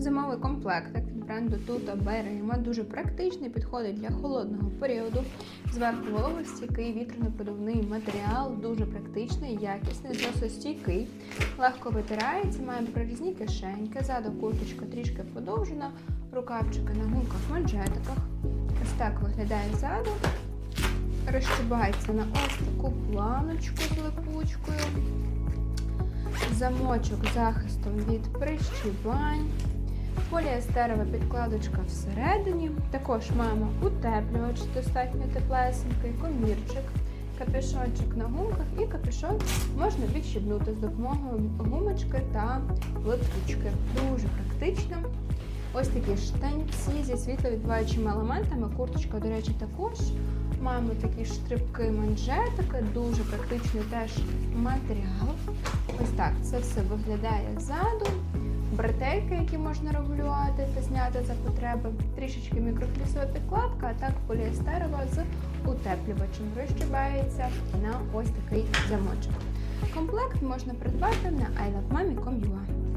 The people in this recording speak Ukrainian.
Зимовий комплектик від бренду Тута Берема дуже практичний, підходить для холодного періоду. Зверху вологостійкий, вітряно-подувний матеріал, дуже практичний, якісний, зносостійкий, легко витирається, має прорізні кишеньки, ззаду курточка трішки подовжена, рукавчики на гумках манжетиках. Ось так виглядає ззаду. Розщибається на ось таку планочку з липучкою. Замочок захистом від прищібань. Поліестерова підкладочка всередині. Також маємо утеплювач, достатньо теплесенький, комірчик, капюшончик на гумках і капюшон можна відщібнути з допомогою гумочки та липучки. Дуже практично. Ось такі штанці зі світловідбиваючими елементами. Курточка, до речі, також. Маємо такі штрибки манжетики, дуже практичний теж матеріал. Ось так це все виглядає ззаду. Бретельки, які можна регулювати та зняти за потреби. Трішечки мікрофлісова а так поліестерова з утеплювачем. Розчібається на ось такий замочок. Комплект можна придбати на ilovemami.com.ua.